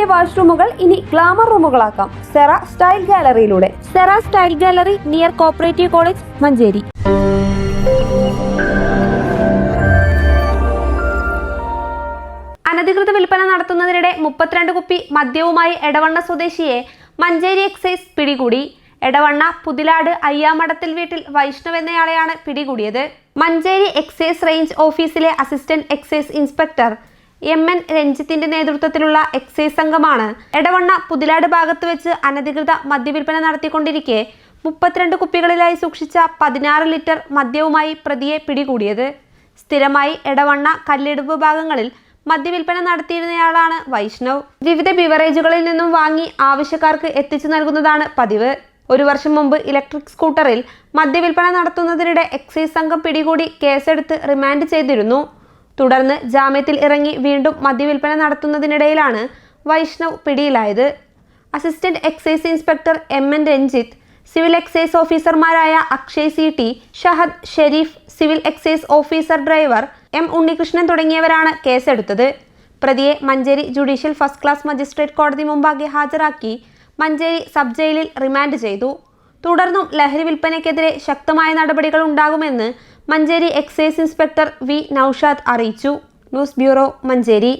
വീടിന്റെ വാഷ്റൂമുകൾ ഇനി ഗ്ലാമർ റൂമുകളാക്കാം. Sera style ഗാലറിയിലൂടെ. Sera style gallery near cooperative college Manjeri. അനധികൃത വിൽപ്പന നടത്തുന്നതിനിടെ മുപ്പത്തിരണ്ട് കുപ്പി മദ്യവുമായി എടവണ്ണ സ്വദേശിയെ മഞ്ചേരി എക്സൈസ് പിടികൂടി. എടവണ്ണ പുതിലാട് അയ്യാമടത്തിൽ വീട്ടിൽ വൈഷ്ണവ് എന്നയാളെയാണ് പിടികൂടിയത്. മഞ്ചേരി എക്സൈസ് റേഞ്ച് ഓഫീസിലെ assistant excise inspector M N രഞ്ജിത്തിന്റെ നേതൃത്വത്തിലുള്ള എക്സൈസ് സംഘമാണ് എടവണ്ണ പുതിലാട് ഭാഗത്ത് വെച്ച് അനധികൃത മദ്യവിൽപ്പന നടത്തിക്കൊണ്ടിരിക്കെ മുപ്പത്തിരണ്ട് കുപ്പികളിലായി സൂക്ഷിച്ച പതിനാറ് ലിറ്റർ മദ്യവുമായി പ്രതിയെ പിടികൂടിയത്. സ്ഥിരമായി എടവണ്ണ കല്ലിടുപ്പ് ഭാഗങ്ങളിൽ മദ്യവിൽപ്പന നടത്തിയിരുന്നയാളാണ് വൈഷ്ണവ്. വിവിധ ബിവറേജുകളിൽ നിന്നും വാങ്ങി ആവശ്യക്കാർക്ക് എത്തിച്ചു നൽകുന്നതാണ് പതിവ്. ഒരു വർഷം മുമ്പ് ഇലക്ട്രിക് സ്കൂട്ടറിൽ മദ്യവിൽപ്പന നടത്തുന്നതിനിടെ എക്സൈസ് സംഘം പിടികൂടി കേസെടുത്ത് റിമാൻഡ് ചെയ്തിരുന്നു. തുടർന്ന് ജാമ്യത്തിൽ ഇറങ്ങി വീണ്ടും മദ്യവിൽപ്പന നടത്തുന്നതിനിടയിലാണ് വൈഷ്ണവ് പിടിയിലായത്. Assistant excise inspector M N Ranjith civil excise ഓഫീസർമാരായ Akshay C T Shahad Sharif civil excise officer driver M Unnikrishnan തുടങ്ങിയവരാണ് കേസെടുത്തത്. പ്രതിയെ Manjeri judicial first class magistrate കോടതി മുമ്പാകെ ഹാജരാക്കി മഞ്ചേരി സബ് ജയിലിൽ റിമാൻഡ് ചെയ്തു. തുടർന്നും ലഹരി വിൽപ്പനയ്ക്കെതിരെ ശക്തമായ നടപടികൾ ഉണ്ടാകുമെന്ന് Manjeri excise inspector V Naushad അറിയിച്ചു. News bureau Manjeri.